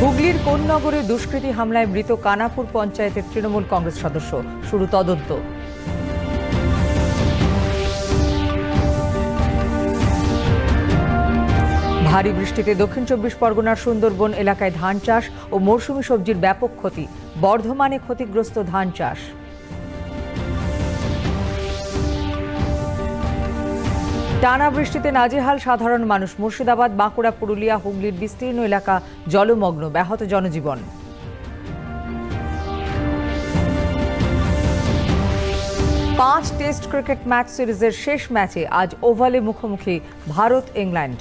হুগলির কোন্নগরে দুষ্কৃতী হামলায় মৃত কানাপুর পঞ্চায়েতের তৃণমূল কংগ্রেস সদস্য? শুরু তদন্ত। ভারী বৃষ্টিতে দক্ষিণ চব্বিশ পরগনার সুন্দরবন এলাকায় ধান চাষ ও মৌসুমী সবজির ব্যাপক ক্ষতি। বর্ধমানে ক্ষতিগ্রস্ত ধান চাষ। টানা বৃষ্টিতে নাজেহাল সাধারণ মানুষ। মুর্শিদাবাদ, বাঁকুড়া, পুরুলিয়া, হুগলির বিস্তীর্ণ এলাকা জলমগ্ন, ব্যাহত জনজীবন। পাঁচ টেস্ট ক্রিকেট ম্যাচ সিরিজের শেষ ম্যাচে আজ ওভালে মুখোমুখি ভারত, ইংল্যান্ড।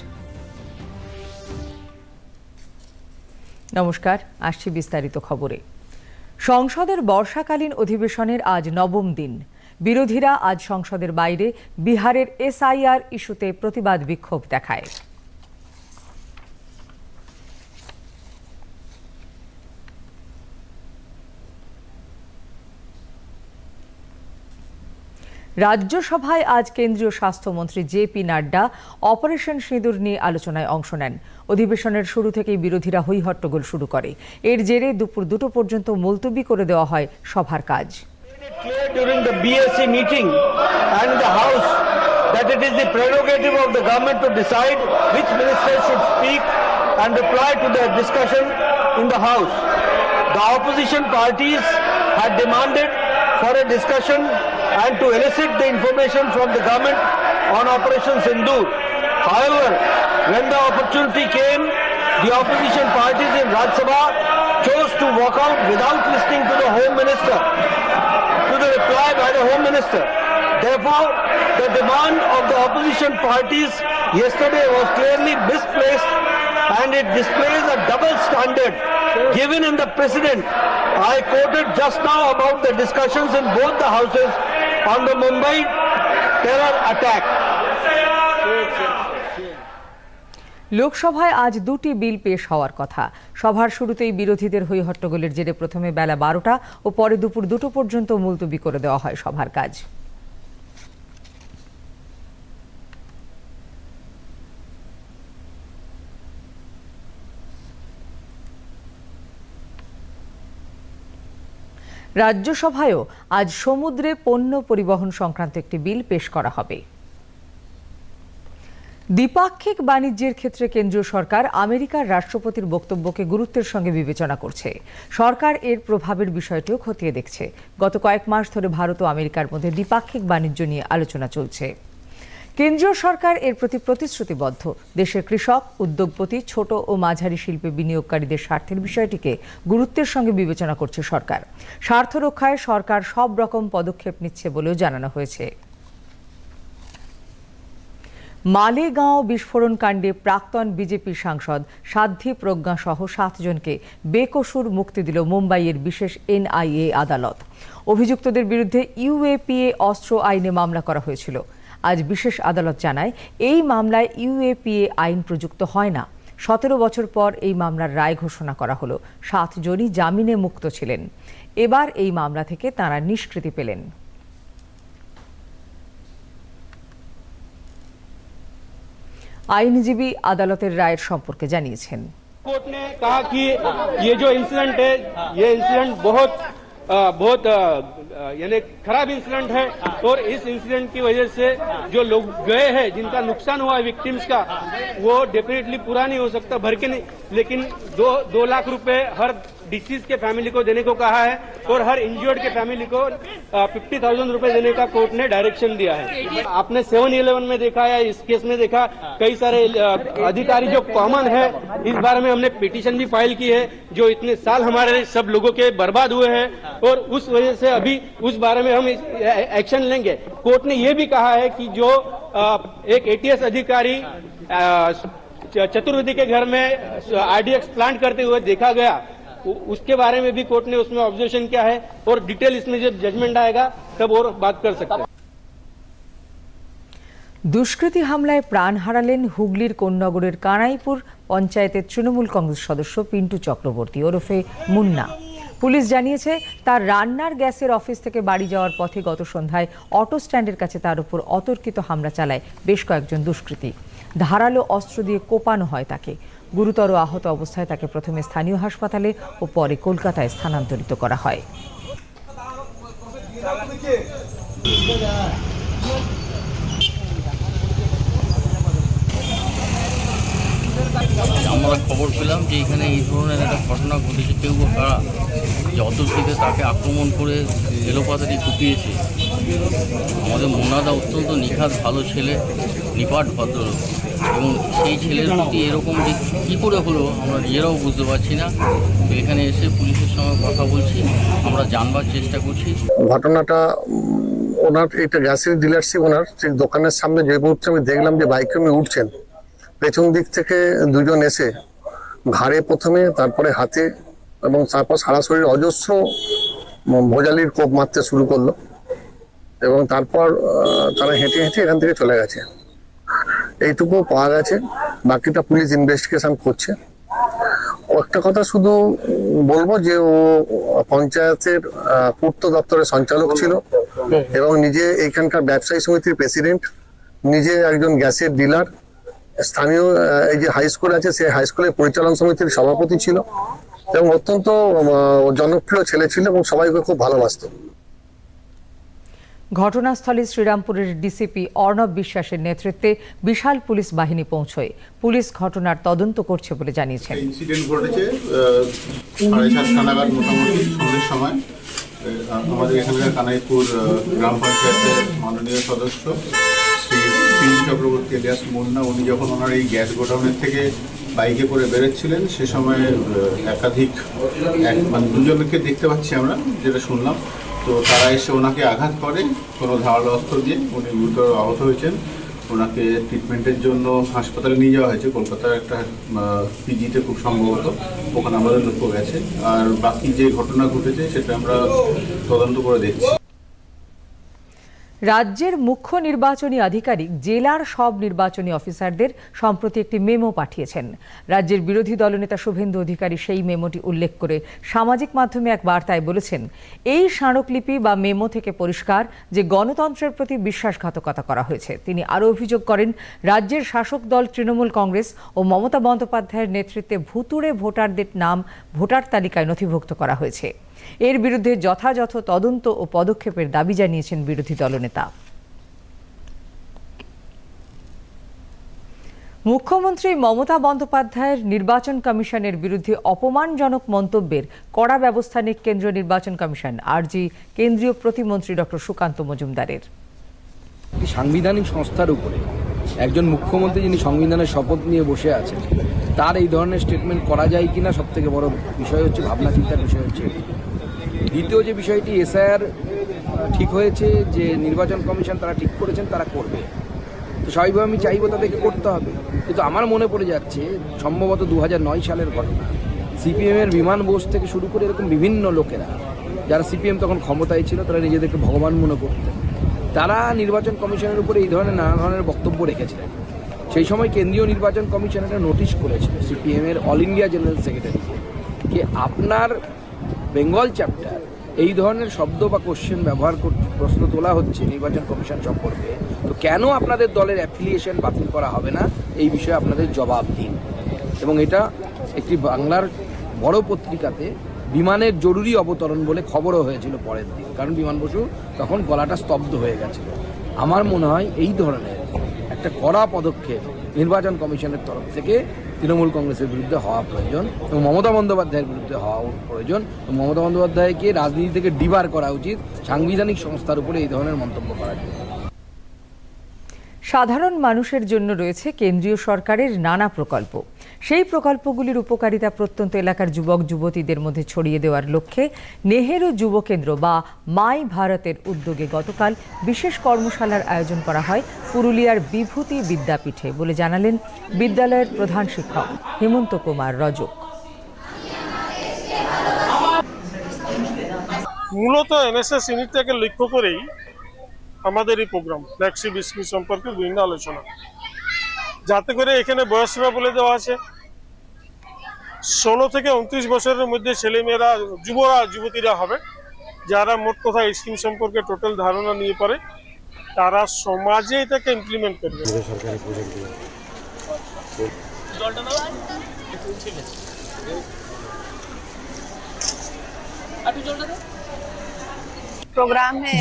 নমস্কার, আসছি বিস্তারিত খবরে। সংসদের বর্ষাকালীন অধিবেশনের আজ নবম দিন। বিরোধীরা আজ সংসদের বাইরে বিহারের এসআইআর ইস্যুতে প্রতিবাদ বিক্ষোভ দেখায়। রাজ্যসভায় আজ কেন্দ্রীয় স্বাস্থ্যমন্ত্রী জে পি নাড্ডা অপারেশন সিঁদুর নিয়ে আলোচনায় অংশ নেন। অধিবেশনের শুরু থেকেই বিরোধীরা হইহট্টগোল শুরু করে। এর জেরে দুপুর দুটো পর্যন্ত মুলতবি করে দেওয়া হয় সভার কাজ। Clear during the BSc meeting and the House that it is the prerogative of the government to decide which minister should speak and reply to the discussion in the House. The opposition parties had demanded for a discussion and to elicit the information from the government on Operation Sindoor. However, when the opportunity came, the opposition parties in Rajya Sabha chose to walk out without listening to the Home Minister to the reply by the Home Minister. Therefore, the demand of the opposition parties yesterday was clearly misplaced and it displays a double standard given in the precedent. I quoted just now about the discussions in both the houses on the Mumbai terror attack. লোকসভায় আজ দুটি বিল পেশ হওয়ার কথা। সভার শুরুতেই বিরোধীদের হইহট্টগোলের জেরে প্রথমে বেলা বারোটা ও পরে দুপুর দুটো পর্যন্ত মুলতবি করে দেওয়া হয় সভার কাজ। রাজ্যসভায়ও আজ সমুদ্রে পণ্য পরিবহন সংক্রান্ত একটি বিল পেশ করা হবে। দ্বিপাক্ষিক বাণিজ্যের ক্ষেত্রে কেন্দ্রীয় সরকার আমেরিকার রাষ্ট্রপতির বক্তব্যকে গুরুত্বের সঙ্গে বিবেচনা করছে। সরকার এর প্রভাবের বিষয়টিও খতিয়ে দেখছে। গত কয়েক মাস ধরে ভারত ও আমেরিকার মধ্যে দ্বিপাক্ষিক বাণিজ্য নিয়ে আলোচনা চলছে। কেন্দ্রীয় সরকার এর প্রতি প্রতিশ্রুতিবদ্ধ। দেশের কৃষক, উদ্যোগপতি, ছোট ও মাঝারি শিল্পে বিনিয়োগকারীদের স্বার্থের বিষয়টিকে গুরুত্বের সঙ্গে বিবেচনা করছে সরকার। স্বার্থ রক্ষায় সরকার সব রকম পদক্ষেপ নিচ্ছে বলেও জানানো হয়েছে। মালেগাঁও বিস্ফোরণ কাণ্ডে প্রাক্তন বিজেপি সাংসদ সাধ্বী প্রজ্ঞা সহ সাতজনকে বেকসুর মুক্তি দিল মুম্বাইয়ের বিশেষ এনআইএ আদালত। অভিযুক্তদের বিরুদ্ধে ইউএপিএ অস্ত্র আইনে মামলা করা হয়েছিল। আজ বিশেষ আদালত জানায়, এই মামলায় ইউএপিএ আইন প্রযুক্ত হয় না। সতেরো বছর পর এই মামলার রায় ঘোষণা করা হলো। সাতজনই জামিনে মুক্ত ছিলেন। এবার এই মামলা থেকে তাঁরা নিষ্কৃতি পেলেন। আইনজীবী আদালতের রায়ের সম্পর্কে জানিয়েছেন कोर्ट ने कहा कि ये जो इंसिडेंट है ये इंसिडेंट बहुत अ, बहुत अ, अ, यानी खराब इंसिडेंट है और इस इंसिडेंट की वजह से जो लोग गए हैं जिनका नुकसान हुआ है विक्टिम्स का वो डेफिनेटली पूरा नहीं हो सकता भर के नहीं लेकिन दो दो लाख रुपए हर डिसीज के फैमिली को देने को कहा है और हर इंजर्ड के फैमिली को फिफ्टी थाउज़ेंड रुपए देने का कोर्ट ने डायरेक्शन दिया है। आपने सेवन इलेवन में देखा या इस केस में देखा, कई सारे अधिकारी जो कॉमन है, इस बारे में हमने पिटीशन भी फ़ाइल की है, जो इतने साल हमारे सब लोगों के बर्बाद हुए हैं और उस वजह से अभी उस बारे में हम एक्शन लेंगे। कोर्ट ने ये भी कहा है कि जो एक एटीएस अधिकारी चतुर्वेदी के घर में आरडीएक्स प्लांट करते हुए देखा गया उसके बारे में भी कोर्ट ने उसमें ऑब्जर्वेशन किया है और डिटेल इसमें जब जजमेंट आएगा तब और बात कर सकते हैं দুষ্কৃতী হামলায় প্রাণ হারালেন হুগলির কোন্নগরের কানাইপুর পঞ্চায়েতের তৃণমূল কংগ্রেস সদস্য পিন্টু চক্রবর্তী ওরফে মুন্না পুলিশ জানিয়েছে তার রান্নার গ্যাসের অফিস থেকে বাড়ি যাওয়ার পথে গত সন্ধ্যায় অটো স্ট্যান্ডের কাছে তার উপর অতর্কিত হামলা চালায় বেশ কয়েকজন দুষ্কৃতী ধারালো অস্ত্র দিয়ে কোপানো হয় তাকে গুরুতর আহত অবস্থায় তাকে প্রথমে স্থানীয় হাসপাতালে ও পরে কলকাতায় স্থানান্তরিত করা হয়। আমরা খবর পেলাম যে এখানে এই ধরনের একটা ঘটনা ঘটেছে। কেউ কারা যে অতর্কিতে তাকে আক্রমণ করে এলোপাতারি কুপিয়েছে। আমাদের মোনাদা অত্যন্ত নিখাত ভালো ছেলে, নিপাট ভদ্রলোক এবং সেই ছেলের প্রতি এরকম যে কী করে হলো আমরা নিজেরাও বুঝতে পারছি না। এখানে এসে পুলিশের সঙ্গে কথা বলছি, আমরা জানবার চেষ্টা করছি। ঘটনাটা ওনার, এটা গ্যাসের ডিলারশিপ ওনার। সেই দোকানের সামনে যে মুহূর্তে আমি দেখলাম যে বাইকে উঠছেন পেছন দিক থেকে দুজন এসে ঘাড়ে প্রথমে, তারপরে হাতে এবং তারপর সারা শরীর অজস্র ভোজালির কোপ মারতে শুরু করল এবং তারপর তারা হেঁটে হেঁটে এখান থেকে চলে গেছে। এইটুকু পাওয়া গেছে। বাকিটা পুলিশ ইনভেস্টিগেশন করছে। একটা কথা শুধু বলব যে ও পঞ্চায়েতের পূর্ত দপ্তরের সঞ্চালক ছিল এবং নিজে এইখানকার ব্যবসায়ী সমিতির প্রেসিডেন্ট, নিজে একজন গ্যাসের ডিলার স্থানীয় এই যে হাই স্কুল আছে সেই হাই স্কুলের পরিচালন সমিতির সভাপতি ছিল এবং অত্যন্ত জনপ্রিয় ছেলে ছিল এবং সবাইকে খুব ভালোবাসতো। ঘটনাস্থলে শ্রীরামপুরের ডিসিপি অর্ণব বিশ্বাসের নেতৃত্বে বিশাল পুলিশ বাহিনী পৌঁছয়। পুলিশ ঘটনার তদন্ত করছে বলে জানিয়েছেন। ইনসিডেন্ট ঘটেছে সাড়ে সাতটা নাগাদ মোটামুটি সন্ধ্যের সময়। আমাদের এখানকার কানাইপুর গ্রাম পঞ্চায়েতের মাননীয় সদস্য চক্রবর্তী এলিয়াস মুন্না, উনি যখন ওনার এই গ্যাস গোডাউনের থেকে বাইকে করে বেরোচ্ছিলেন, সে সময় একাধিক এক মানে দুজনকে দেখতে পাচ্ছি আমরা, যেটা শুনলাম। তো তারা এসে ওনাকে আঘাত করে, কোনো ধারালো অস্ত্র দিয়ে উনি গুরুতর আহত হয়েছেন। ওনাকে ট্রিটমেন্টের জন্য হাসপাতালে নিয়ে যাওয়া হয়েছে, কলকাতার একটা পিজিতে খুব সম্ভবত, ওখানে আমাদের লোক গেছে। আর বাকি যে ঘটনা ঘটেছে, সেটা আমরা তদন্ত করে দেখছি। রাজ্যের মুখ্য নির্বাচনী আধিকারিক, জেলার সব নির্বাচনী অফিসারদের সম্প্রতি একটি মেমো পাঠিয়েছেন। রাজ্যের বিরোধী দলনেতা শুভেন্দু অধিকারী সেই মেমোটি উল্লেখ করে সামাজিক মাধ্যমে এক বার্তায় বলেছেন, এই স্মারকলিপি বা মেমো থেকে পরিষ্কার যে গণতন্ত্রের প্রতি বিশ্বাসঘাতকতা করা হয়েছে। তিনি আরও অভিযোগ করেন, রাজ্যের শাসক দল তৃণমূল কংগ্রেস ও মমতা বন্দ্যোপাধ্যায়ের নেতৃত্বে ভুতুড়ে ভোটারদের নাম ভোটার তালিকায় নথিভুক্ত করা হয়েছে। এর বিরুদ্ধে যথাযথ তদন্ত ও পদক্ষেপের দাবি জানিয়েছেন বিরোধী দলনেতা মুখ্যমন্ত্রী মমতা বন্দ্যোপাধ্যায়ের নির্বাচন কমিশনের বিরুদ্ধে অপমানজনক মন্তব্যের কড়া ব্যবস্থা নিক কেন্দ্রীয় নির্বাচন কমিশন, আরজি কেন্দ্রীয় প্রতিমন্ত্রী ডক্টর সুকান্ত মজুমদারের সাংবিধানিক সংস্থার উপরে একজন মুখ্যমন্ত্রী যিনি সংবিধানের শপথ নিয়ে বসে আছেন, তার এই ধরনের স্টেটমেন্ট করা যায় কিনা সব থেকে বড় বিষয় হচ্ছে ভাবনা চিন্তার বিষয় হচ্ছে। দ্বিতীয় যে বিষয়টি, এসআইআর ঠিক হয়েছে যে নির্বাচন কমিশন তারা ঠিক করেছেন, তারা করবে। তো স্বাভাবিকভাবে আমি চাইব তাদেরকে করতে হবে। কিন্তু আমার মনে পড়ে যাচ্ছে, সম্ভবত দু সালের ঘটনা। সিপিএমের বিমান বোস থেকে শুরু করে এরকম বিভিন্ন লোকেরা, যারা সিপিএম তখন ক্ষমতায় ছিল, তারা নিজেদেরকে ভগবান মনে করতেন। তারা নির্বাচন কমিশনের উপরে এই ধরনের নানা ধরনের বক্তব্য রেখেছিলেন। সেই সময় কেন্দ্রীয় নির্বাচন কমিশন একটা নোটিশ করেছিল সিপিএমের অল ইন্ডিয়া জেনারেল সেক্রেটারিকে আপনার বেঙ্গল চ্যাপ্টার এই ধরনের শব্দ বা কোশ্চেন ব্যবহার কর, প্রশ্ন তোলা হচ্ছে নির্বাচন কমিশন সম্পর্কে। তো কেন আপনাদের দলের অ্যাফিলিয়েশন বাতিল করা হবে না? এই বিষয়ে আপনাদের জবাব দিন। এবং এটা একটি বাংলার বড় পত্রিকাতে বিমানের জরুরি অবতরণ বলে খবরও হয়েছিল পরের দিন। কারণ বিমান বসু তখন গলাটা স্তব্ধ হয়ে গেছিল। আমার মনে হয় এই ধরনের একটা কড়া পদক্ষেপ নির্বাচন কমিশনের তরফ থেকে তৃণমূল কংগ্রেসের বিরুদ্ধে হওয়া প্রয়োজন এবং মমতা বন্দ্যোপাধ্যায়ের বিরুদ্ধে হওয়া প্রয়োজন এবং মমতা বন্দ্যোপাধ্যায়কে রাজনীতি থেকে ডিবার করা উচিত, সাংবিধানিক সংস্থার উপরে এই ধরনের মন্তব্য করা উচিত সাধারণ মানুষের জন্য রয়েছে কেন্দ্রীয় সরকারের নানা প্রকল্প। সেই প্রকল্পগুলির উপকারিতা প্রত্যন্ত এলাকার যুবক, যুবতীদের মধ্যে ছড়িয়ে দেওয়ার লক্ষ্যে নেহেরু যুব কেন্দ্র বা মাই ভারতের উদ্যোগে গতকাল বিশেষ কর্মশালার আয়োজন করা হয় পুরুলিয়ার বিভূতি বিদ্যাপীঠে বলে জানালেন বিদ্যালয়ের প্রধান শিক্ষক হেমন্ত কুমার রজক। মূলত এনএসএস ইউনিটটাকে লক্ষ্য করেই আমাদের এই প্রোগ্রাম, ফ্ল্যাগশিপ স্কিম সম্পর্কে বিভিন্ন আলোচনা। যাতে করে এখানে বয়স সীমা বলে দেওয়া আছে ষোলো থেকে উনত্রিশ বছরের মধ্যে ছেলেমেয়েরা যুবরা যুবতীরা হবে যারা মোট কথা এই স্কিম সম্পর্কে টোটাল ধারণা নিয়ে পারে তারা সমাজে এটাকে ইমপ্লিমেন্ট করবে। সরকারি প্রজেক্ট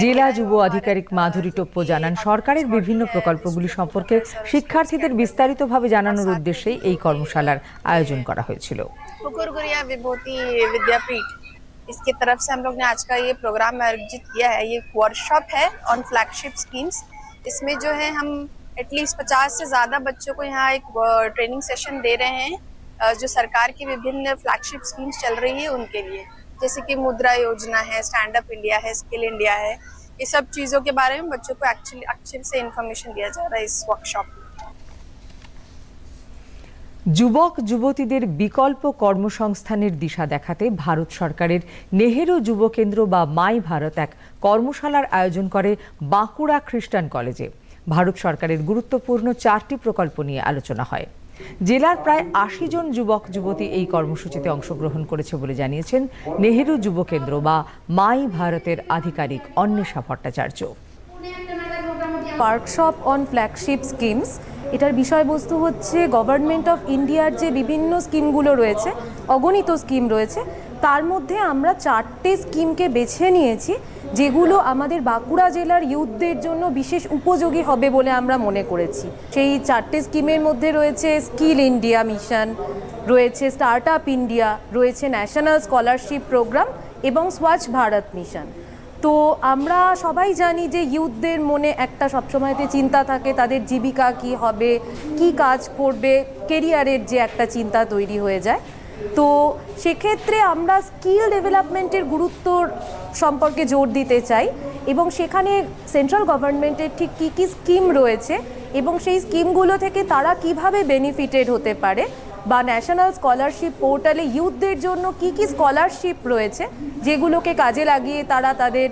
জেলা যুব আধিকারিক মাধুরী টোপ্পো জানান সরকারের বিভিন্ন প্রকল্পগুলি সম্পর্কে শিক্ষার্থীদের বিস্তারিতভাবে জানানোর উদ্দেশ্যেই এই কর্মশালার আয়োজন করা হয়েছিল कुकुरगुरिया विभूति विद्यापीठ इसके तरफ से हम लोग ने आज का ये प्रोग्राम आयोजित किया है ये वर्कशॉप है ऑन फ्लैगशिप स्कीम्स इसमें जो है हम एटलीस्ट पचास से ज़्यादा बच्चों को यहाँ एक ट्रेनिंग सेशन दे रहे हैं अ, जो सरकार की विभिन्न फ्लैगशिप स्कीम्स चल रही है उनके लिए जैसे कि मुद्रा योजना है स्टैंड अप इंडिया है स्किल इंडिया है ये सब चीज़ों के बारे में बच्चों को एक्चुअली अच्छे से इन्फॉर्मेशन दिया जा रहा है इस वर्कशॉप में যুবক যুবতীদের বিকল্প কর্মসংস্থানের দিশা দেখাতে ভারত সরকারের নেহেরু যুব কেন্দ্র বা মাই ভারত এক কর্মশালার আয়োজন করে বাঁকুড়া খ্রিস্টান কলেজে ভারত সরকারের গুরুত্বপূর্ণ চারটি প্রকল্প নিয়ে আলোচনা হয় জেলার প্রায় আশি জন যুবক, যুবতী এই কর্মসূচিতে অংশগ্রহণ করেছে বলে জানিয়েছেন নেহেরু যুব কেন্দ্র বা মাই ভারতের আধিকারিক Anwesha Bhattacharya. Workshop on flagship schemes এটার বিষয়বস্তু হচ্ছে গভর্নমেন্ট অফ ইন্ডিয়ার যে বিভিন্ন স্কিমগুলো রয়েছে, অগণিত স্কিম রয়েছে, তার মধ্যে আমরা চারটে স্কিমকে বেছে নিয়েছি। যেগুলো আমাদের বাঁকুড়া জেলার ইউথদের জন্য বিশেষ উপযোগী হবে বলে আমরা মনে করেছি। সেই চারটে স্কিমের মধ্যে রয়েছে স্কিল ইন্ডিয়া মিশন, রয়েছে স্টার্ট আপ ইন্ডিয়া, রয়েছে ন্যাশনাল স্কলারশিপ প্রোগ্রাম এবং স্বচ্ছ ভারত মিশন। তো আমরা সবাই জানি যে ইউথদের মনে একটা সবসময়তে চিন্তা থাকে, তাদের জীবিকা কি হবে, কি কাজ করবে কেরিয়ারের যে একটা চিন্তা তৈরি হয়ে যায়। তো সেক্ষেত্রে আমরা স্কিল ডেভেলপমেন্টের গুরুত্ব সম্পর্কে জোর দিতে চাই এবং সেখানে সেন্ট্রাল গভর্নমেন্টের ঠিক কী কী স্কিম রয়েছে এবং সেই স্কিমগুলো থেকে তারা কীভাবে বেনিফিটেড হতে পারে বা ন্যাশনাল স্কলারশিপ পোর্টালে ইউথদের জন্য কি কি স্কলারশিপ রয়েছে যেগুলোকে কাজে লাগিয়ে তারা তাদের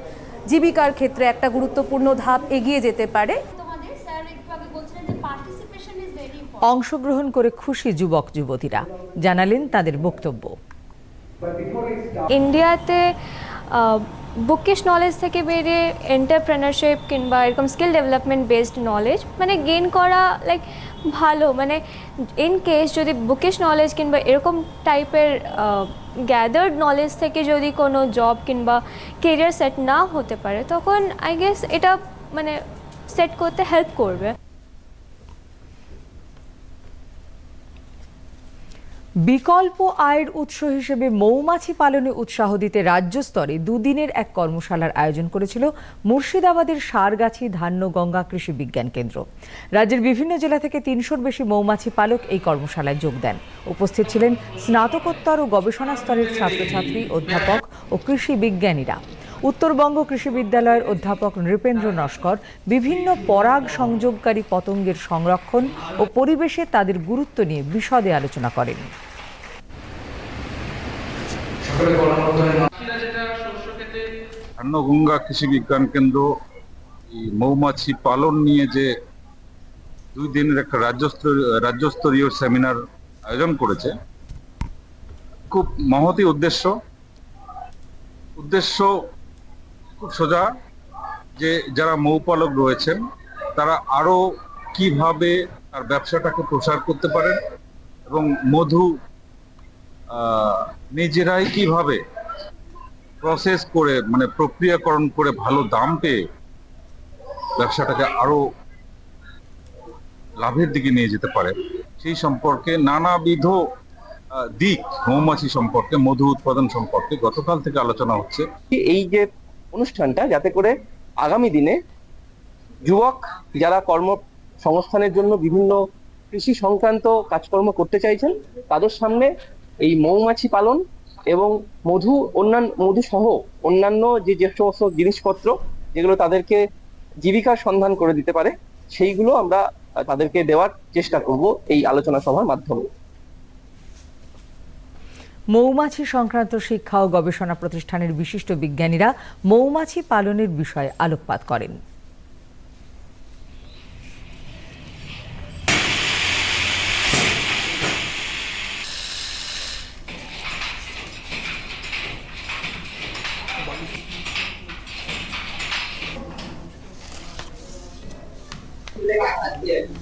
জীবিকার ক্ষেত্রে একটা গুরুত্বপূর্ণ ধাপ এগিয়ে যেতে পারে তোমাদের স্যার একটু আগে বলছিলেন যে পার্টিসিপেশন ইজ ভেরি অংশগ্রহণ করে খুশি যুবক যুবতীরা। জানালেন তাদের বক্তব্য। ইন্ডিয়াতে বুকিশ নলেজ থেকে বেরিয়ে এন্টারপ্রেনারশিপ কিংবা এরকম স্কিল ডেভেলপমেন্ট বেসড নলেজ মানে গেইন করা লাইক ভালো। মানে ইন কেস যদি বুকিশ নলেজ কিংবা এরকম টাইপের গ্যাদার্ড নলেজ থেকে যদি কোনো জব কিংবা কেরিয়ার সেট না হতে পারে, তখন আই গেস এটা মানে সেট করতে হেল্প করবে। বিকল্প আয়ের উৎস হিসেবে মৌমাছি পালনে উৎসাহ দিতে রাজ্য স্তরে দুদিনের এক কর্মশালার আয়োজন করেছিল মুর্শিদাবাদের সারগাছি ধান্যগঙ্গা কৃষি বিজ্ঞান কেন্দ্র। রাজ্যের বিভিন্ন জেলা থেকে তিনশোর বেশি মৌমাছি পালক এই কর্মশালায় যোগ দেন। উপস্থিত ছিলেন স্নাতকোত্তর ও গবেষণা স্তরের ছাত্রছাত্রী, অধ্যাপক ও কৃষি বিজ্ঞানীরা। উত্তরবঙ্গ কৃষি বিদ্যালয়ের অধ্যাপক নৃপেন্দ্র নস্কর বিভিন্ন পরাগ সংযোগকারী পতঙ্গের সংরক্ষণ ও পরিবেশে তাদের গুরুত্ব নিয়ে বিশদে আলোচনা করেন। ধান্যগঙ্গা কৃষি বিজ্ঞান কেন্দ্র এই মৌমাছি পালন নিয়ে যে দুই দিনের একটা রাজ্যস্তরীয় রাজ্যস্তরীয় সেমিনার আয়োজন করেছে খুব মহতি উদ্দেশ্য। উদ্দেশ্য সোজা যে যারা মৌপালক রয়েছেন, তারা আরও কীভাবে তার ব্যবসাটাকে প্রসার করতে পারেন এবং মধু নিজেরাই কীভাবে প্রসেস করে মানে প্রক্রিয়াকরণ করে ভালো দাম পেয়ে ব্যবসাটাকে আরও লাভের দিকে নিয়ে যেতে পারে, সেই সম্পর্কে নানাবিধ দিক মৌমাছি সম্পর্কে, মধু উৎপাদন সম্পর্কে গতকাল থেকে আলোচনা হচ্ছে। এই যে অনুষ্ঠানটা যাতে করে আগামী দিনে যুবক যারা কর্ম সংস্থানের জন্য বিভিন্ন কৃষি সংক্রান্ত কাজকর্ম করতে চাইছেন, তাদের সামনে এই মৌমাছি পালন এবং মধু অন্যান্য মধু সহ অন্যান্য যে যে সমস্ত জিনিসপত্র যেগুলো তাদেরকে জীবিকার সন্ধান করে দিতে পারে, সেইগুলো আমরা তাদেরকে দেওয়ার চেষ্টা করব এই আলোচনা সভার মাধ্যমে। মৌমাছি সংক্রান্ত শিক্ষা ও গবেষণা প্রতিষ্ঠানের বিশিষ্ট বিজ্ঞানীরা মৌমাছি পালনের বিষয়ে আলোকপাত করেন Yeah.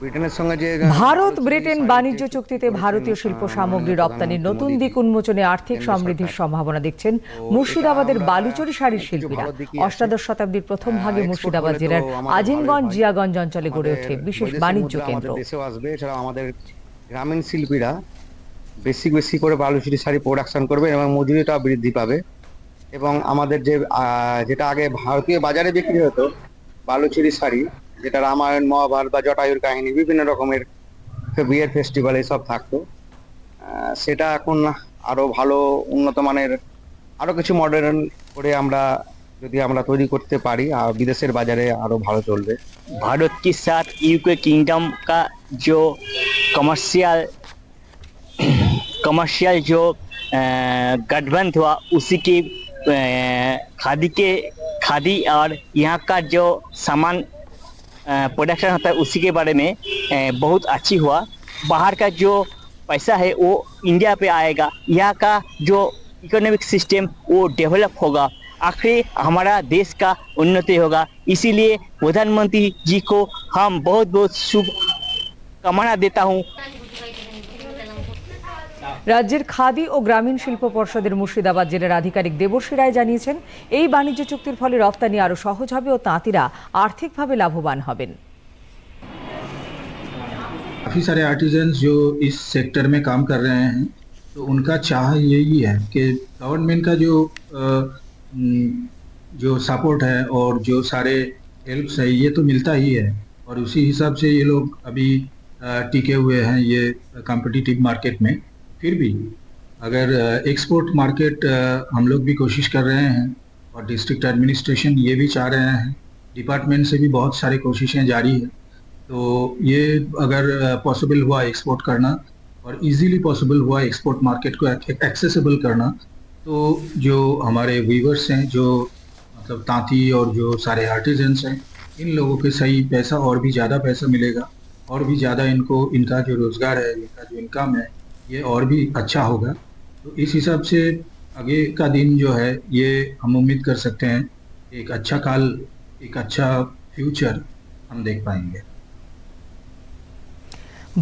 ব্রিটেনের সঙ্গে যে ভারত ব্রিটেন বাণিজ্য চুক্তিতে ভারতীয় শিল্প সামগ্রী রপ্তানির নতুন দিক উন্মোচনে আর্থিক সমৃদ্ধির সম্ভাবনা দেখছেন মুর্শিদাবাদের বালুচরি শাড়ির শিল্পীরা। অষ্টাদশ শতাব্দীর প্রথম ভাগে মুর্শিদাবাদ জেলার আজিমগঞ্জ জিয়াগঞ্জ অঞ্চলে গড়ে ওঠে বিশেষ বাণিজ্য কেন্দ্র। দেশেও আসবে এছাড়াও আমাদের গ্রামীণ শিল্পীরা বেশি বেশি করে বালুচরি শাড়ি প্রোডাকশন করবে এবং মজুরিটাও বৃদ্ধি পাবে। এবং আমাদের যে যেটা আগে ভারতীয় বাজারে বিক্রি হতো বালুচরি শাড়ি যেটা রামায়ণ মহাভারত বা জটায়ুর কাহিনী বিভিন্ন রকমের বিয়ের ফেস্টিভ্যাল এসব থাকতো আহ, সেটা এখন আরো ভালো উন্নত মানের আরো কিছু মডার্ন করে আমরা যদি আমরা তৈরি করতে পারি আর বিদেশের বাজারে আরো ভালো চলবে भारत के साथ यूके किंगडम का जो कमर्शियल कमर्शियल जो अ, गठबंधन हुआ उसी की अ, खादी के खादी और यहाँ का जो सामान प्रोडक्शन होता है, उसी के बारे में बहुत अच्छी हुआ। बाहर का जो पैसा है, वो इंडिया पे आएगा। यहाँ का जो इकोनॉमिक सिस्टम वो डेवलप होगा। आखिर हमारा देश का उन्नति होगा। इसीलिए प्रधानमंत्री जी को हम बहुत बहुत शुभ कामना देता हूँ। রাজ্যের খাদি ও গ্রামীণ শিল্প পর্ষদের মুর্শিদাবাদ জেলার আধিকারিক দেবশ্রী রায় জানিয়েছেন এই বাণিজ্য চুক্তির ফলে রপ্তানি আরও সহজ হবে ও তাঁতিরা আর্থিকভাবে লাভবান হবেন काफ़ी सारे आर्टिजन्स जो इस सेक्टर में काम कर रहे हैं तो उनका चाह यही है कि गवर्नमेंट का जो अ, म, जो सपोर्ट है और जो सारे हेल्प्स है ये तो मिलता ही है और उसी हिसाब से ये लोग अभी अ, टिके हुए हैं ये कॉम्पिटिटिव मार्केट में फिर भी अगर एक्सपोर्ट मार्केट हम लोग भी कोशिश कर रहे हैं और डिस्ट्रिक्ट एडमिनिस्ट्रेशन ये भी चाह रहे हैं डिपार्टमेंट से भी बहुत सारी कोशिशें जारी है। तो ये अगर पॉसिबल हुआ एक्सपोर्ट करना और इजीली पॉसिबल हुआ एक्सपोर्ट मार्केट को एक्सेसिबल करना तो जो हमारे वीवर्स हैं, जो मतलब तांती और जो सारे आर्टिजन्स हैं, इन लोगों के सही पैसा और भी ज़्यादा पैसा मिलेगा और भी ज़्यादा इनको, इनका जो रोज़गार है, इनका जो इनकम है ये और भी अच्छा होगा तो इस हिसाब से आगे का दिन जो है ये हम उम्मीद कर सकते हैं एक अच्छा काल एक अच्छा फ्यूचर हम देख पाएंगे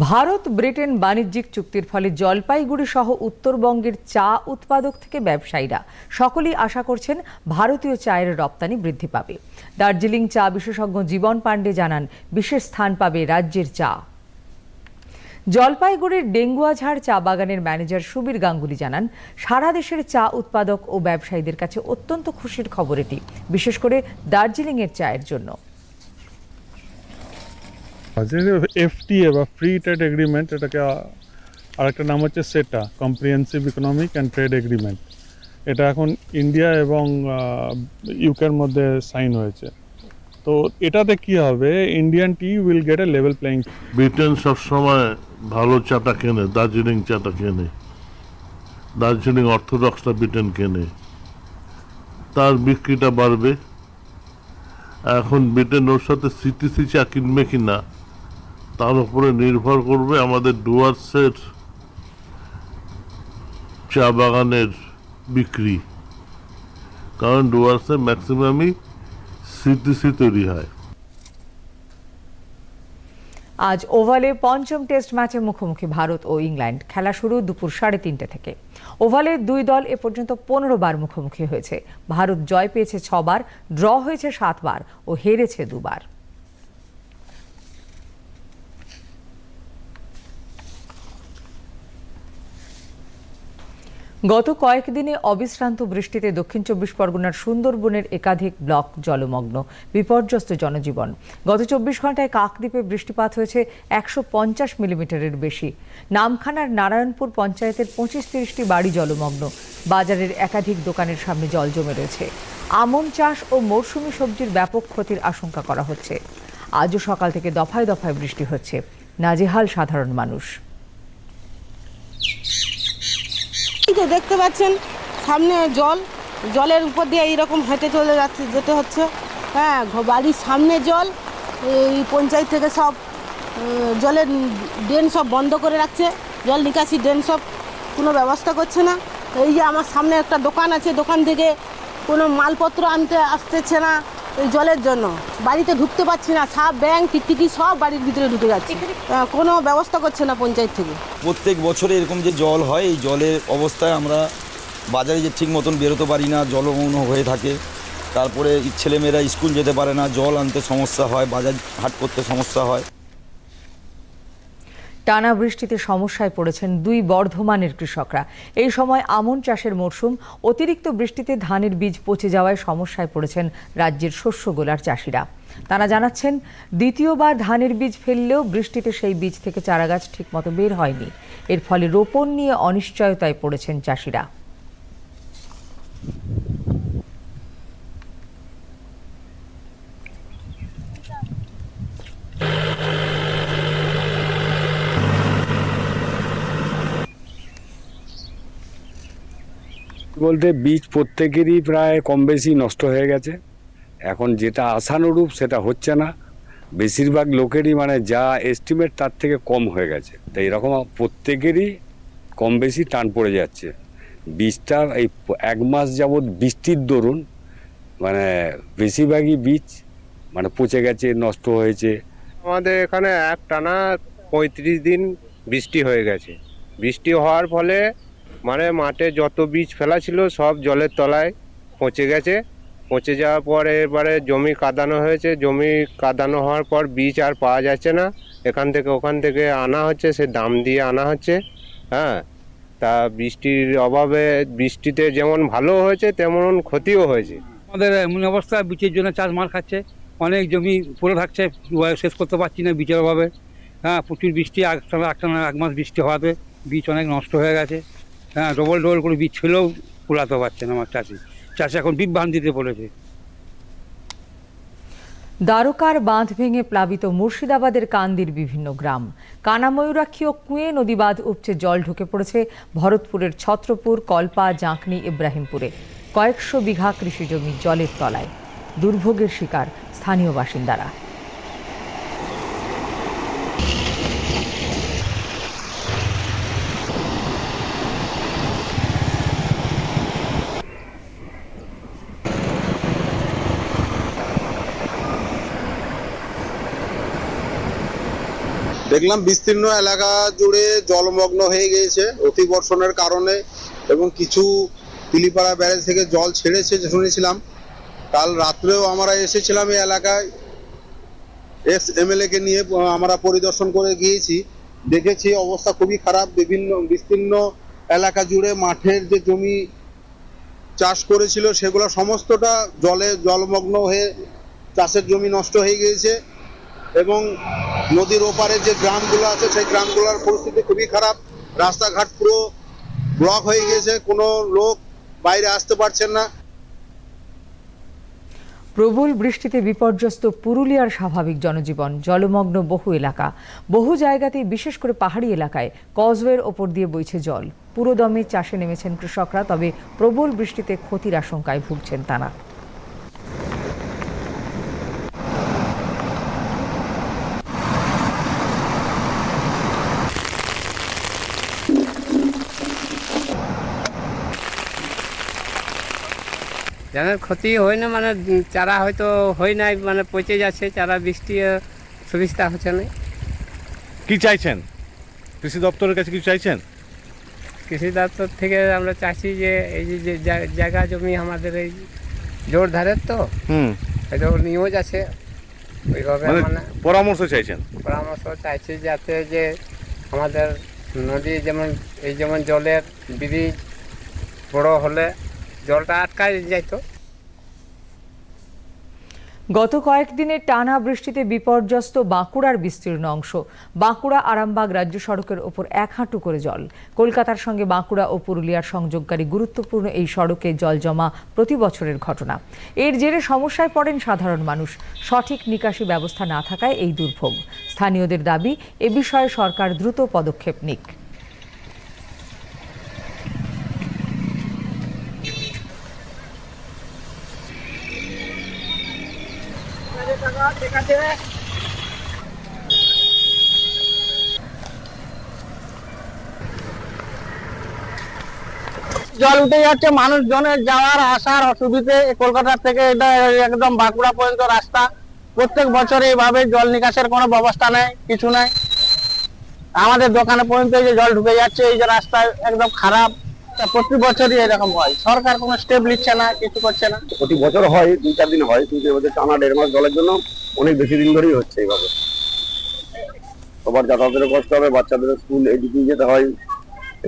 ভারত ব্রিটেন বাণিজ্যিক চুক্তির ফলে জলপাইগুড়ি সহ উত্তরবঙ্গের চা উৎপাদক থেকে ব্যবসায়ীরা সকলেই আশা করছেন ভারতীয় চায়ের রপ্তানি বৃদ্ধি পাবে দার্জিলিং চা বিশেষজ্ঞ জীবন পাণ্ডে জানান বিশেষ স্থান পাবে রাজ্যের চা জলপাইগুড়ির ডেঙ্গুয়াঝাড় চা বাগানের ম্যানেজার সুবীর গাঙ্গুলি জানান সারা দেশের চা উৎপাদক ও ব্যবসায়ীদের কাছে অত্যন্ত খুশির খবর এটি বিশেষ করে দার্জিলিংয়ের চায়ের জন্য। এফটিএ বা ফ্রি ট্রেড এগ্রিমেন্ট এটাকে আরেকটা নাম হচ্ছে সেটা comprehensive economic and trade agreement এটা এখন ইন্ডিয়া এবং ইউকের মধ্যে সাইন হয়েছে। তো এটাতে কি হবে Indian tea will get a level playing Britain সবসময় ভালো চাটা কেনে, দার্জিলিং চাটা কেনে, দার্জিলিং অর্থোডক্সটা ব্রিটেন কেনে, তার বিক্রিটা বাড়বে। এখন ব্রিটেন ওর সাথে সিটিসি চা কিনবে কি না, তার উপরে নির্ভর করবে আমাদের ডুয়ার্সের চা বাগানের বিক্রি। কারণ ডুয়ার্সে ম্যাক্সিমামই সিটিসি তৈরি হয়। আজ ওভালে পঞ্চম টেস্ট ম্যাচে মুখোমুখি ভারত ও ইংল্যান্ড। খেলা শুরু দুপুর সাড়ে তিনটে থেকে। ওভালে দুই দল এ পর্যন্ত পনেরো বার মুখোমুখি হয়েছে। ভারত জয় পেয়েছে ছবার, ড্র হয়েছে সাতবার ও হেরেছে দুবার। গত কয়েকদিনে অবিশ্রান্ত বৃষ্টিতে দক্ষিণ চব্বিশ পরগনার সুন্দরবনের একাধিক ব্লক জলমগ্ন, বিপর্যস্ত জনজীবন। গত চব্বিশ ঘন্টায় কাকদ্বীপে বৃষ্টিপাত হয়েছে একশো পঞ্চাশ মিলিমিটারের বেশি। নামখানার নারায়ণপুর পঞ্চায়েতের পঁচিশ তিরিশটি বাড়ি জলমগ্ন। বাজারের একাধিক দোকানের সামনে জল জমে রয়েছে। আমন চাষ ও মৌসুমি সবজির ব্যাপক ক্ষতির আশঙ্কা করা হচ্ছে। আজও সকাল থেকে দফায় দফায় বৃষ্টি হচ্ছে। নাজেহাল সাধারণ মানুষ। এই যে দেখতে পাচ্ছেন, সামনে জল, জলের উপর দিয়ে এইরকম হেঁটে চলে যাচ্ছে, যেতে হচ্ছে। হ্যাঁ বাড়ির সামনে জল, এই পঞ্চায়েত থেকে সব জলের ড্রেন সব বন্ধ করে রাখছে, জল নিকাশি ড্রেন সব কোনো ব্যবস্থা করছে না। এই যে আমার সামনে একটা দোকান আছে, দোকান থেকে কোনো মালপত্র আনতে আসতেছে না। এই জলের জন্য। বাড়িতে ঢুকতে পারছি না সাপ ব্যাং টিকটিকি সব বাড়ির ভিতরে ঢুকে যাচ্ছে। কোনো ব্যবস্থা করছে না পঞ্চায়েত থেকে? প্রত্যেক বছরে এরকম যে জল হয় এই জলের অবস্থায় আমরা বাজারে যে ঠিক মতন বেরোতে পারি না জলমগ্ন হয়ে থাকে। তারপরে ছেলেমেয়েরা স্কুল যেতে পারে না জল আনতে সমস্যা হয় বাজার হাট করতে সমস্যা হয়। টানা বৃষ্টিতে সমস্যায় পড়েছেন দুই বর্ধমানের কৃষকরা। এই সময় আমন চাষের মরশুম, অতিরিক্ত বৃষ্টিতে ধানের বীজ পচে যাওয়ায় সমস্যায় পড়েছেন রাজ্যের শস্য গোলার চাষিরা। তারা জানাচ্ছেন, দ্বিতীয়বার ধানের বীজ ফেললেও বৃষ্টিতে সেই বীজ থেকে চারাগাছ ঠিকমতো বের হয়নি। এর ফলে রোপণ নিয়ে অনিশ্চয়তায় পড়েছেন চাষিরা। বলতে বীজ প্রত্যেকেরই প্রায় কম বেশি নষ্ট হয়ে গেছে। এখন যেটা আশানুরূপ সেটা হচ্ছে না। বেশিরভাগ লোকেরই মানে যা এস্টিমেট তার থেকে কম হয়ে গেছে। তাই এরকম প্রত্যেকেরই কম বেশি টান পড়ে যাচ্ছে। বীজটা এই এক মাস যাবৎ বৃষ্টির দরুন মানে বেশিরভাগই বীজ মানে পচে গেছে, নষ্ট হয়েছে। আমাদের এখানে এক টানা পঁয়ত্রিশ দিন বৃষ্টি হয়ে গেছে। বৃষ্টি হওয়ার ফলে মানে মাঠে যত বীজ ফেলা ছিল সব জলের তলায় পচে গেছে। পচে যাওয়ার পর এবারে জমি কাদানো হয়েছে। জমি কাদানো হওয়ার পর বীজ আর পাওয়া যাচ্ছে না। এখান থেকে ওখান থেকে আনা হচ্ছে, সে দাম দিয়ে আনা হচ্ছে। হ্যাঁ তা বৃষ্টির অভাবে বৃষ্টিতে যেমন ভালো হয়েছে, তেমন ক্ষতিও হয়েছে। আমাদের এমন অবস্থা, বীজের জন্য চাষ মার খাচ্ছে। অনেক জমি পড়ে থাকছে শেষ করতে পারছি না বীজের অভাবে। হ্যাঁ প্রচুর বৃষ্টি একটানা এক মাস বৃষ্টি হওয়াতে বীজ অনেক নষ্ট হয়ে গেছে। হ্যাঁ ডবল ডবল করে বীজ ছেলেও কুলাতে পারছে না আমার চাষি। চাষি এখন বিভ্রান্তিতে পড়েছে দ্বারকার বাঁধ ভেঙে প্লাবিত মুর্শিদাবাদের কান্দির বিভিন্ন গ্রাম। কানাময়ূরাক্ষী ও কুঁয়ে নদী বাঁধ উপচে জল ঢুকে পড়েছে ভরতপুরের ছত্রপুর, কল্পা, জাঁকনি, ইব্রাহিমপুরে। কয়েকশো বিঘা কৃষিজমি জলের তলায়। দুর্ভোগের শিকার স্থানীয় বাসিন্দারা। দেখলাম বিস্তীর্ণ এলাকা জুড়ে জলমগ্ন হয়ে গিয়েছে অতি বর্ষণের কারণে এবং কিছু পিলিপাড়া ব্যারেজ থেকে জল ছেড়েছে শুনেছিলাম। কাল রাত্রেও আমরা এসেছিলাম এই এলাকায়। এক্স এমএলএ কে নিয়ে আমরা পরিদর্শন করে গিয়েছি। দেখেছি অবস্থা খুবই খারাপ। বিভিন্ন বিস্তীর্ণ এলাকা জুড়ে মাঠের যে জমি চাষ করেছিল, সেগুলো সমস্তটা জলে জলমগ্ন হয়ে চাষের জমি নষ্ট হয়ে গিয়েছে। এবং নদীর ওপারে যে গ্রামগুলো আছে, সেই গ্রামগুলোর পরিস্থিতি খুবই খারাপ। রাস্তাঘাট পুরো ব্লক হয়ে গিয়েছে, কোনো লোক বাইরে আসতে পারছেন না। প্রবল বৃষ্টিতে বিপর্যস্ত পুরুলিয়ার স্বাভাবিক জনজীবন, জলমগ্ন বহু এলাকা। বহু জায়গাতেই, বিশেষ করে পাহাড়ি এলাকায় কজওয়ের ওপর দিয়ে বইছে জল। পুরোদমে চাষে নেমেছেন কৃষকরা, তবে প্রবল বৃষ্টিতে ক্ষতির আশঙ্কায় ভুগছেন তারা। জানার ক্ষতি হয় না মানে চারা হয়তো হয় নাই মানে পচে যাচ্ছে চারা বৃষ্টি সুবিধা হচ্ছে না। কি চাইছেন? কৃষি দপ্তরের কাছে কিছু চাইছেন? কৃষি দপ্তর থেকে আমরা চাইছি যে এই যে জায়গা জমি আমাদের এই জোর ধারের তো হুম। নিউজ আছে। ওইভাবে মানে মানে পরামর্শ চাইছেন? পরামর্শ চাইছি যাতে যে আমাদের নদী যেমন এই যেমন জলের ব্রিজ বড় হলে জলটা আটকায় যাইতো। গত কয়েকদিনের টানা বৃষ্টিতে বিপর্যস্ত বাঁকুড়ার বিস্তীর্ণ অংশ। বাঁকুড়া, আরামবাগ রাজ্য সড়কের ওপর এক হাঁটু করে জল। কলকাতার সঙ্গে বাঁকুড়া ও পুরুলিয়ার সংযোগকারী গুরুত্বপূর্ণ এই সড়কে জল জমা প্রতি বছরের ঘটনা। এর জেরে সমস্যায় পড়েন সাধারণ মানুষ। সঠিক নিকাশি ব্যবস্থা না থাকায় এই দুর্ভোগ। স্থানীয়দের দাবি, এ বিষয়ে সরকার দ্রুত পদক্ষেপ নিক। জল উঠে যাচ্ছে, মানুষজনের যাওয়ার আসার অসুবিধে। কলকাতা থেকে এটা একদম বাঁকুড়া পর্যন্ত রাস্তা। প্রত্যেক বছর এইভাবে জল নিকাশের কোনো ব্যবস্থা নেই, কিছু নেই। আমাদের দোকানে পর্যন্ত এই যে জল ঢুকে যাচ্ছে, এই যে রাস্তা একদম খারাপ। প্রতি বছরই এরকম হয়। সরকার কোনো স্টেপ নিচ্ছে না কিছু করছে না। প্রতি বছর হয় দুই চার দিন হয় কিন্তু এবছর টানা দেড় মাস জলের জন্য অনেক বেশি দিন ধরেই হচ্ছে এইভাবে। সবার যাতায়াতের কষ্ট হবে বাচ্চাদের স্কুল এদিকে যেতে হয়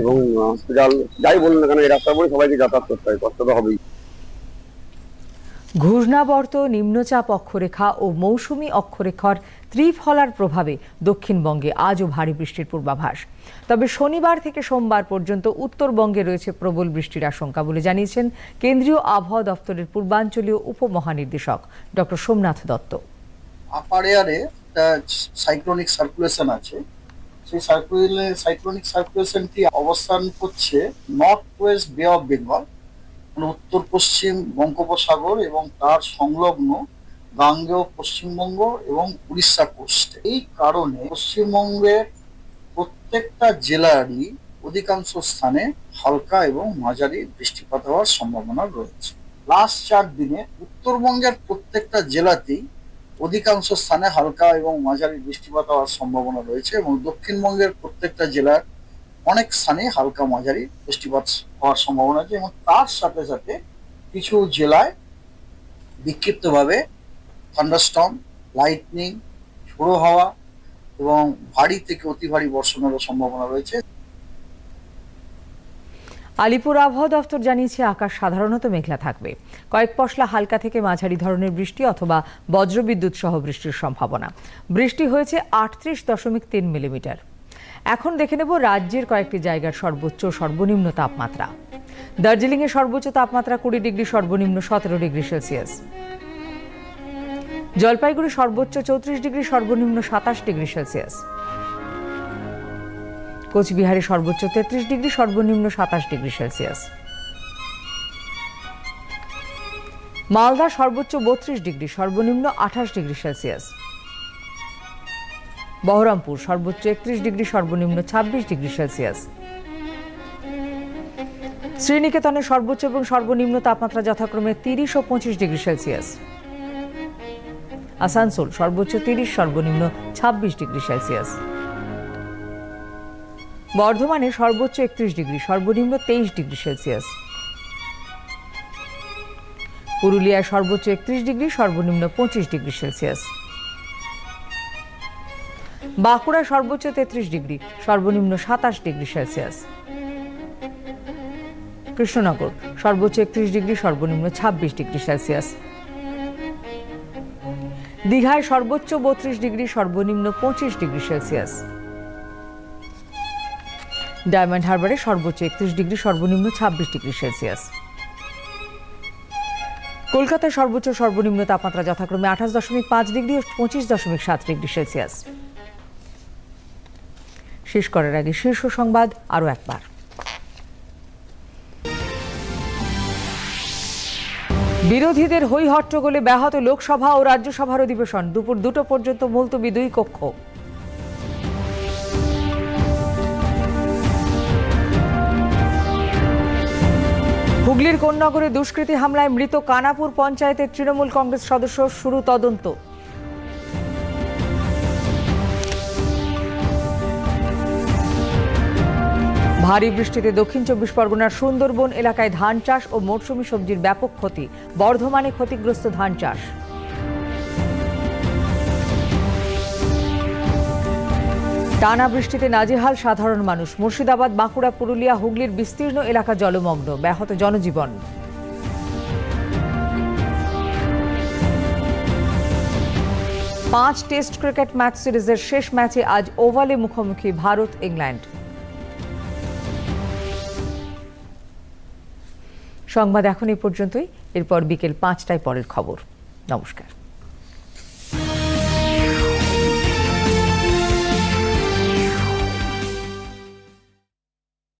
এবং হসপিটাল যাই বলুন না কেন এই রাস্তার পরে সবাইকে যাতায়াত করতে হয় কষ্ট তো হবেই। ঘূর্ণাবর্ত নিম্নচাপ অক্ষরেখা ও মৌসুমী অক্ষরেখার ত্রিফলার প্রভাবে দক্ষিণবঙ্গে আজও ভারী বৃষ্টির পূর্বাভাস। তবে শনিবার থেকে সোমবার পর্যন্ত উত্তরবঙ্গে রয়েছে প্রবল বৃষ্টির আশঙ্কা বলে জানিয়েছেন কেন্দ্রীয় আবহাওয়া দপ্তরের পূর্বাঞ্চলীয় উপমহানির্দেশক doctor Somnath Dutta. Cyclonic circulation আছে। সেই সাইক্লোনিক সার্কুলেশনটি অবস্থান করছে north west bay of Bengal উত্তর পশ্চিম বঙ্গোপসাগর এবং তার সংলগ্ন গাঙ্গেয় পশ্চিমবঙ্গ এবং উড়িষ্যা কোস্ট এই কারণে পশ্চিমবঙ্গের প্রত্যেকটা জেলারই অধিকাংশ স্থানে হালকা এবং মাঝারি বৃষ্টিপাত হওয়ার সম্ভাবনা রয়েছে। লাস্ট চার দিনে উত্তরবঙ্গের প্রত্যেকটা জেলাতেই অধিকাংশ স্থানে হালকা এবং মাঝারি বৃষ্টিপাত হওয়ার সম্ভাবনা রয়েছে এবং দক্ষিণবঙ্গের প্রত্যেকটা জেলার অনেক স্থানে হালকা মাঝারি বৃষ্টিপাত হওয়ার সম্ভাবনা আছে এবং তার সাথে সাথে কিছু জেলায় বিক্ষিপ্তভাবে থান্ডারস্টর্ম লাইটনিং ঝোড়ো হাওয়া এবং ভারী থেকে অতি ভারী বর্ষণেরও সম্ভাবনা রয়েছে। আলিপুর আবহাওয়া দফতর জানিয়েছে, আকাশ সাধারণত মেঘলা থাকবে। কয়েক পশলা হালকা থেকে মাঝারি ধরনের বৃষ্টি অথবা বজ্রবিদ্যুৎ সহ বৃষ্টির সম্ভাবনা। বৃষ্টি হয়েছে আটত্রিশ দশমিক তিন মিলিমিটার। এখন দেখে নেব রাজ্যের কয়েকটি জায়গার সর্বোচ্চ সর্বনিম্ন তাপমাত্রা। দার্জিলিংয়ে সর্বোচ্চ তাপমাত্রা কুড়ি ডিগ্রি, সর্বনিম্ন সতেরো ডিগ্রি সেলসিয়াস। জলপাইগুড়ি সর্বোচ্চ চৌত্রিশ ডিগ্রি, সর্বনিম্ন সাতাশ ডিগ্রি সেলসিয়াস। কোচবিহারে সর্বোচ্চ তেত্রিশ ডিগ্রি, সর্বনিম্ন সাতাশ ডিগ্রি সেলসিয়াস। মালদা সর্বোচ্চ বত্রিশ ডিগ্রি, সর্বনিম্ন আঠাশ ডিগ্রি সেলসিয়াস। বহরমপুর সর্বোচ্চ একত্রিশ ডিগ্রি, সর্বনিম্ন ছাব্বিশ ডিগ্রি সেলসিয়াস। শ্রীনিকেতনে সর্বোচ্চ এবং সর্বনিম্ন তাপমাত্রা যথাক্রমে তিরিশ ও পঁচিশ ডিগ্রি সেলসিয়াস। আসানসোল, সর্বোচ্চ তিরিশ, সর্বনিম্ন ছাব্বিশ ডিগ্রি সেলসিয়াস। বর্ধমানে সর্বোচ্চ একত্রিশ ডিগ্রি, সর্বনিম্ন তেইশ ডিগ্রি সেলসিয়াস। পুরুলিয়ায় সর্বোচ্চ একত্রিশ ডিগ্রি, সর্বনিম্ন পঁচিশ ডিগ্রি সেলসিয়াস। বাঁকুড়ায় সর্বোচ্চ তেত্রিশ ডিগ্রি, সর্বনিম্ন সাতাশ ডিগ্রি সেলসিয়াস। কৃষ্ণনগর সর্বোচ্চ একত্রিশ ডিগ্রি, সর্বনিম্ন ছাব্বিশ ডিগ্রি সেলসিয়াস। দীঘায় সর্বোচ্চ বত্রিশ ডিগ্রি, সর্বনিম্ন পঁচিশ ডিগ্রি সেলসিয়াস। ডায়মন্ড হারবারে সর্বোচ্চ একত্রিশ ডিগ্রি, সর্বনিম্ন ছাব্বিশ ডিগ্রি সেলসিয়াস। কলকাতায় সর্বোচ্চ, সর্বনিম্ন তাপমাত্রা যথাক্রমে আঠাশ দশমিক পাঁচ ডিগ্রি ও পঁচিশ দশমিক সাত ডিগ্রি সেলসিয়াস। শেষ করার আগে শীর্ষ সংবাদ আরও একবার। বিরোধীদের হই হট্টগোলে ব্যাহত লোকসভা ও রাজ্যসভার অধিবেশন। দুপুর দুটো পর্যন্ত মুলতবি দুই কক্ষ। হুগলির কোন্নগরে দুষ্কৃতী হামলায় মৃত কানাপুর পঞ্চায়েতের তৃণমূল কংগ্রেস সদস্য শুরু তদন্ত। ভারী বৃষ্টিতে দক্ষিণ চব্বিশ পরগনার সুন্দরবন এলাকায় ধান চাষ ও মৌসুমী সবজির ব্যাপক ক্ষতি। বর্ধমানে ক্ষতিগ্রস্ত ধান চাষ। টানা বৃষ্টিতে নাজেহাল সাধারণ মানুষ। মুর্শিদাবাদ, বাঁকুড়া, পুরুলিয়া, হুগলির বিস্তীর্ণ এলাকা জলমগ্ন। ব্যাহত জনজীবন। পাঁচ টেস্ট ক্রিকেট ম্যাচ সিরিজের শেষ ম্যাচে আজ ওভালে মুখোমুখি ভারত ইংল্যান্ড সংবাদ এখন এই পর্যন্তই। এরপর বিকেল পাঁচটায় পরের খবর। নমস্কার।